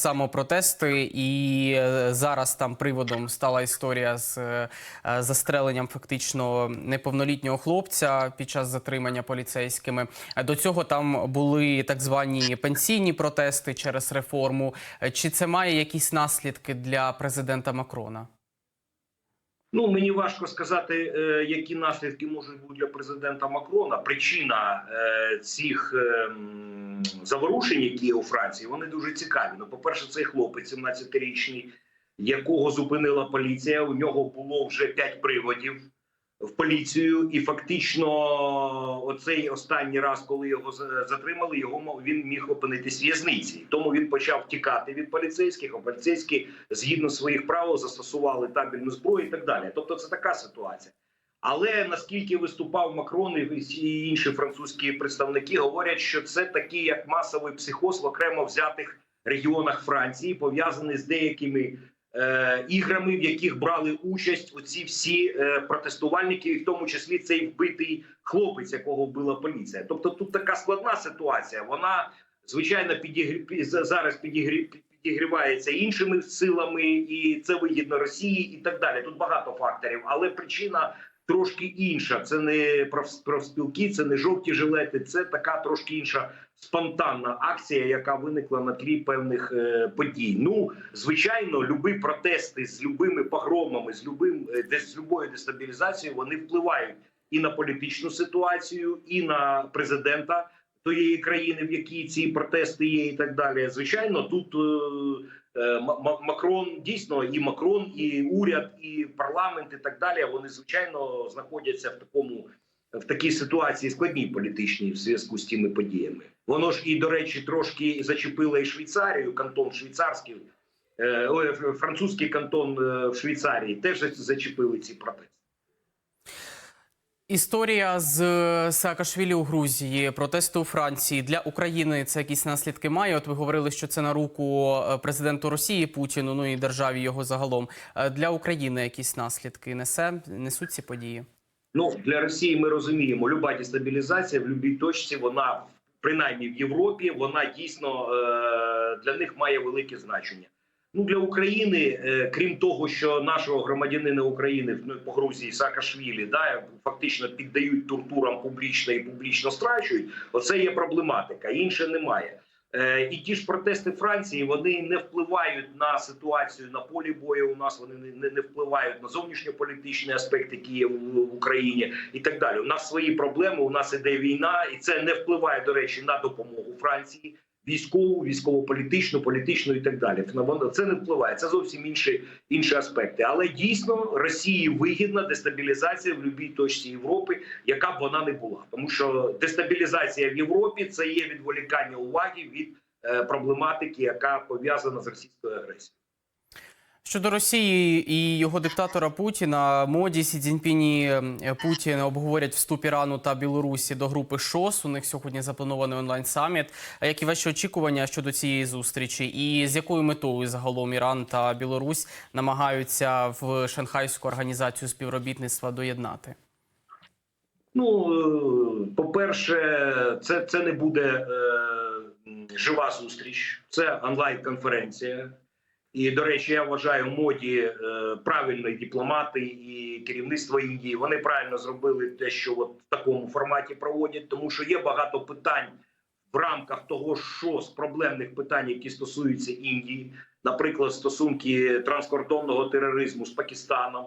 Самопротести, і е, зараз там приводом стала історія з е, застреленням фактично неповнолітнього хлопця під час затримання поліцейськими. До цього там були так звані пенсійні протести через реформу. Чи це має якісь наслідки для президента Макрона? Ну мені важко сказати, е, які наслідки можуть бути для президента Макрона. Причина цих е, м, заворушень, які є у Франції, вони дуже цікаві. Ну, по перше, цей хлопець, 17-річний, якого зупинила поліція. У нього було вже п'ять приводів в поліцію, і фактично, оцей останній раз, коли його за- затримали, його він міг опинитись в в'язниці. Тому він почав втікати від поліцейських. А поліцейські згідно своїх правил застосували табельну зброю і так далі. Тобто, це така ситуація. Але наскільки виступав Макрон і всі інші французькі представники говорять, що це такий як масовий психоз в окремо взятих регіонах Франції, пов'язаний з деякими е, іграми, в яких брали участь оці всі е, протестувальники, і в тому числі цей вбитий хлопець, якого вбила поліція. Тобто тут така складна ситуація. Вона звичайно підігрі... зараз підігрі... підігрівається іншими силами, і це вигідно Росії, і так далі. Тут багато факторів, але причина. Трошки інша, це не проф- профспілки, це не жовті жилети, це така трошки інша спонтанна акція, яка виникла на тлі певних е, подій. Ну звичайно, любі протести з любими погромами, з любим де з любою дестабілізацією, вони впливають і на політичну ситуацію, і на президента тієї країни, в якій ці протести є, і так далі. Звичайно, тут е, е, Ма- Ма- Макрон дійсно і Макрон, і уряд, і парламент, і так далі. Вони звичайно знаходяться в такому. В такій ситуації складній політичній в зв'язку з тими подіями, воно ж і до речі, трошки зачепило і Швейцарію, кантон швейцарський, е, французький кантон в Швейцарії теж зачепили ці протести. Історія з е, Саакашвілі у Грузії, протести у Франції для України це якісь наслідки має. От ви говорили, що це на руку е, президенту Росії Путіну, ну і державі його загалом. Е, Для України якісь наслідки несе несуть ці події. Ну для Росії ми розуміємо, люба дестабілізація в будь-якій точці, вона принаймні в Європі, вона дійсно для них має велике значення. Ну для України, е, крім того, що нашого громадянина України ну, по Грузії Саакашвілі, да фактично піддають тортурам публічно і публічно страчують. Оце є проблематика. Інше немає. Е, і ті ж протести Франції вони не впливають на ситуацію на полі бою. У нас вони не, не, впливають на зовнішньополітичний аспект, який є в, в Україні, і так далі. У нас свої проблеми. У нас іде війна, і це не впливає до речі на допомогу Франції. Військову, військово-політичну, політичну і так далі. Це не впливає. Це зовсім інші інші аспекти. Але дійсно Росії вигідна дестабілізація в будь-якій точці Європи, яка б вона не була, тому що дестабілізація в Європі це є відволікання уваги від е, проблематики, яка пов'язана з російською агресією. Щодо Росії і його диктатора Путіна, моді Сі Цзіньпіні е, Путін обговорять вступ Ірану та Білорусі до групи ШОС. У них сьогодні запланований онлайн саміт. А які ваші очікування щодо цієї зустрічі? І з якою метою загалом Іран та Білорусь намагаються в Шанхайську організацію співробітництва доєднати? Ну е, по-перше, це, це не буде е, жива зустріч, це онлайн-конференція. І до речі, я вважаю моді е, правильно дипломати і керівництво Індії. Вони правильно зробили те, що от в такому форматі проводять, тому що є багато питань в рамках того, що з проблемних питань, які стосуються Індії, наприклад, стосунки транскордонного тероризму з Пакистаном.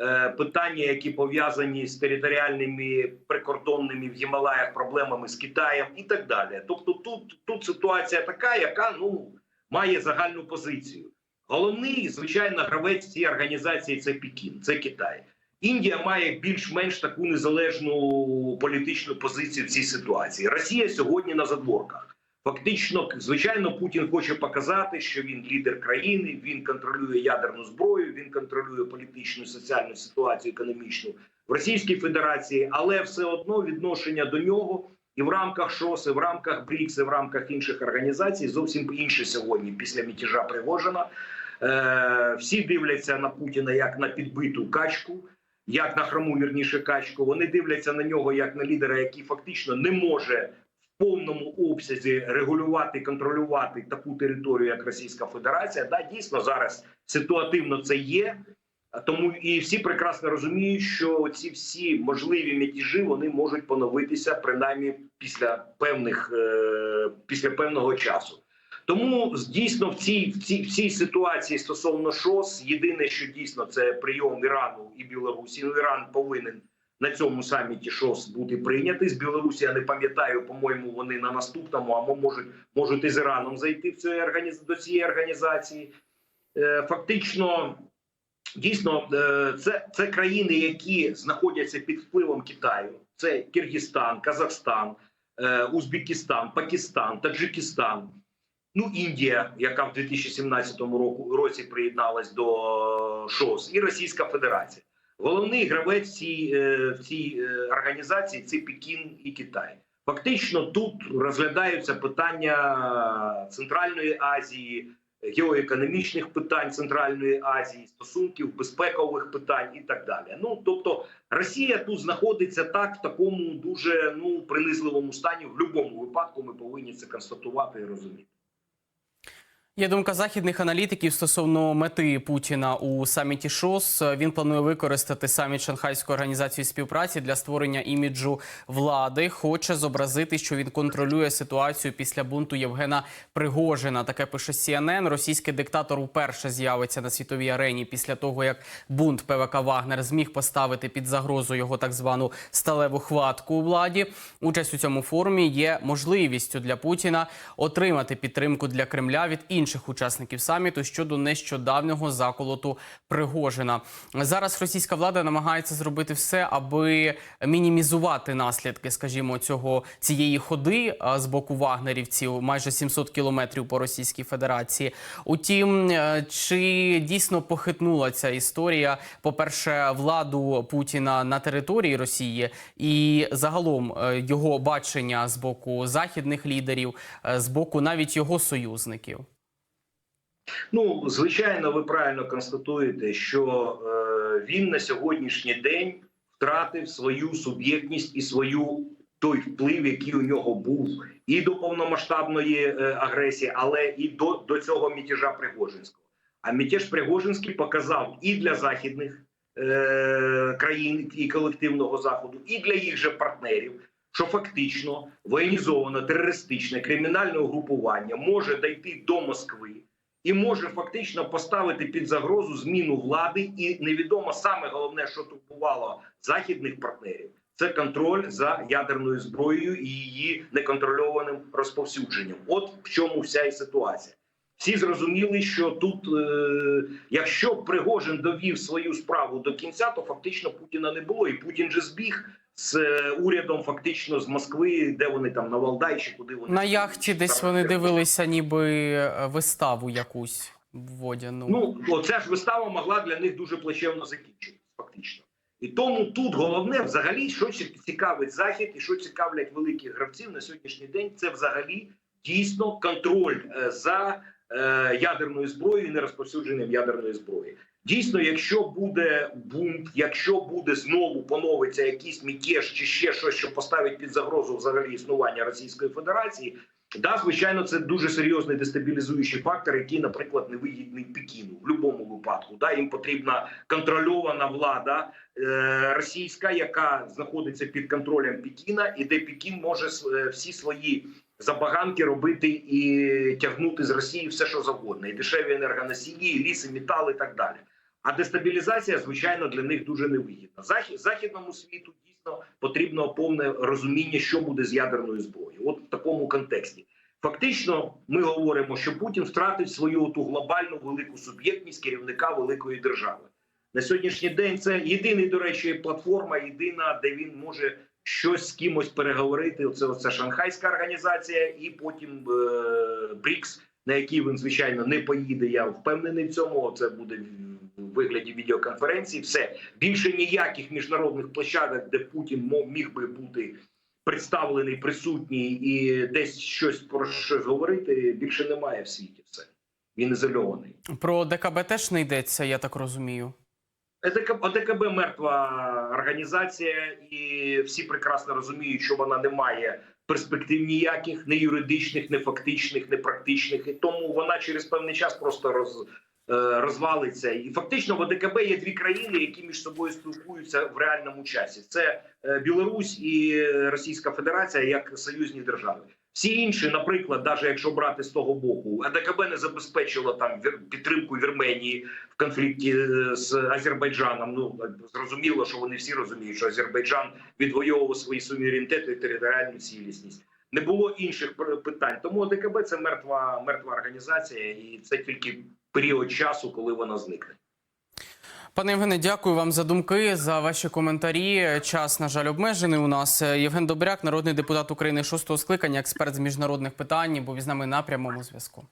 Е, питання, які пов'язані з територіальними прикордонними в Гімалаях проблемами з Китаєм і так далі. Тобто, тут, тут ситуація така, яка ну має загальну позицію. Головний, звичайно, гравець цієї організації це Пекін, це Китай. Індія має більш-менш таку незалежну політичну позицію в цій ситуації. Росія сьогодні на задворках. Фактично, звичайно, Путін хоче показати, що він лідер країни, він контролює ядерну зброю, він контролює політичну соціальну ситуацію, економічну в Російській Федерації, але все одно відношення до нього і в рамках ШОС, і в рамках БРІКС, і в рамках інших організацій зовсім інше сьогодні після мятежа Пригожина. Е, всі дивляться на Путіна як на підбиту качку, як на хрому вірніше качку. Вони дивляться на нього як на лідера, який фактично не може в повному обсязі регулювати, контролювати таку територію, як Російська Федерація. Да, дійсно зараз ситуативно це є. Тому і всі прекрасно розуміють, що ці всі можливі мятежі вони можуть поновитися принаймні після певних е, після певного часу. Тому дійсно в цій в цій в цій ситуації стосовно ШОС, єдине, що дійсно це прийом Ірану і Білорусі. Ну, Іран повинен на цьому саміті ШОС бути прийнятий. З Білорусі я не пам'ятаю, по-моєму, вони на наступному, або можуть можуть із Іраном зайти в цю організ... до цієї організації. Е, Фактично, дійсно, е, це, це країни, які знаходяться під впливом Китаю. Це Киргизстан, Казахстан, е, Узбекистан, Пакистан, Таджикистан. Ну, Індія, яка в 2017 року році приєдналась до ШОС, і Російська Федерація. Головний гравець в цій, е, в цій е, організації це Пекін і Китай. Фактично, тут розглядаються питання Центральної Азії, геоекономічних питань Центральної Азії, стосунків безпекових питань і так далі. Ну тобто, Росія тут знаходиться так в такому дуже ну принизливому стані. В будь-якому випадку ми повинні це констатувати і розуміти. Є думка західних аналітиків стосовно мети Путіна у саміті ШОС. Він планує використати саміт Шанхайської організації співпраці для створення іміджу влади. Хоче зобразити, що він контролює ситуацію після бунту Євгена Пригожина. Таке пише CNN. Російський диктатор уперше з'явиться на світовій арені після того, як бунт ПВК Вагнер зміг поставити під загрозу його так звану сталеву хватку у владі. Участь у цьому форумі є можливістю для Путіна отримати підтримку для Кремля від інших учасників саміту щодо нещодавнього заколоту Пригожина. Зараз російська влада намагається зробити все, аби мінімізувати наслідки, скажімо, цього цієї ходи з боку вагнерівців, майже 700 кілометрів по Російській Федерації. Утім, е, чи дійсно похитнула ця історія, по-перше, владу Путіна на території Росії і загалом е, його бачення з боку західних лідерів, е, з боку навіть його союзників. Ну, звичайно, ви правильно констатуєте, що е, він на сьогоднішній день втратив свою суб'єктність і свою той вплив, який у нього був і до повномасштабної е, агресії, але і до, до цього мятежа Пригожинського. А мятеж Пригожинський показав і для західних е, країн і колективного заходу, і для їх же партнерів. Що фактично воєнізоване терористичне кримінальне угрупування може дійти до Москви і може фактично поставити під загрозу зміну влади, і невідомо саме головне, що турбувало західних партнерів, це контроль за ядерною зброєю і її неконтрольованим розповсюдженням. От в чому вся і ситуація. Всі зрозуміли, що тут, е, якщо Пригожин довів свою справу до кінця, то фактично Путіна не було, і Путін же збіг з е, урядом, фактично з Москви, де вони там на Валдай чи куди вони На яхті десь вони дивилися, ніби е, виставу якусь водяну. Ну оця ж вистава могла для них дуже плачевно закінчитися, фактично. І тому тут головне, взагалі, що цікавить захід, і що цікавлять великих гравців на сьогоднішній день, це взагалі дійсно контроль е, за ядерною зброєю і нерозповсюдженням ядерної зброї. Дійсно, якщо буде бунт, якщо буде знову поновиться якийсь мятеж чи ще щось, що поставить під загрозу взагалі існування Російської Федерації, да, звичайно, це дуже серйозний дестабілізуючий фактор, який, наприклад, невигідний Пекіну в будь-якому випадку. Да, їм потрібна контрольована влада е, російська, яка знаходиться під контролем Пекіна, і де Пекін може е, всі свої забаганки робити і тягнути з Росії все, що завгодно, і дешеві енергоносії, і ліси, метали, і так далі. А дестабілізація, звичайно, для них дуже невигідна. Захід західному світу дійсно потрібно повне розуміння, що буде з ядерною зброєю. От в такому контексті. Фактично, ми говоримо, що Путін втратив свою ту глобальну велику суб'єктність керівника великої держави. На сьогоднішній день це єдиний, до речі, платформа, єдина, де він може щось з кимось переговорити. Оце оце Шанхайська організація, і потім е, БРІКС, на який він звичайно не поїде. Я впевнений в цьому. Це буде вигляді відеоконференції. Все більше ніяких міжнародних площадок, де Путін мог міг би бути представлений, присутній і десь щось про щось говорити. Більше немає в світі. Все він ізольований. Про ДКБ теж не йдеться, я так розумію. ОДКБ, мертва організація, і всі прекрасно розуміють, що вона не має перспектив ніяких, не юридичних, не фактичних, не практичних. І тому вона через певний час просто роз, розвалиться. І фактично в ОДКБ є дві країни, які між собою спілкуються в реальному часі: це е, Білорусь і Російська Федерація як союзні держави. Всі інші, наприклад, навіть якщо брати з того боку, АДКБ не забезпечило там підтримку Вірменії в конфлікті е, з Азербайджаном. Ну зрозуміло, що вони всі розуміють, що Азербайджан відвоював свої суверенітети і територіальну цілісність. Не було інших питань. Тому АДКБ це мертва мертва організація, і це тільки період часу, коли вона зникне. Пане Євгене, дякую вам за думки, за ваші коментарі. Час, на жаль, обмежений у нас. Євген Добряк, народний депутат України шостого скликання, експерт з міжнародних питань, був із нами на прямому зв'язку.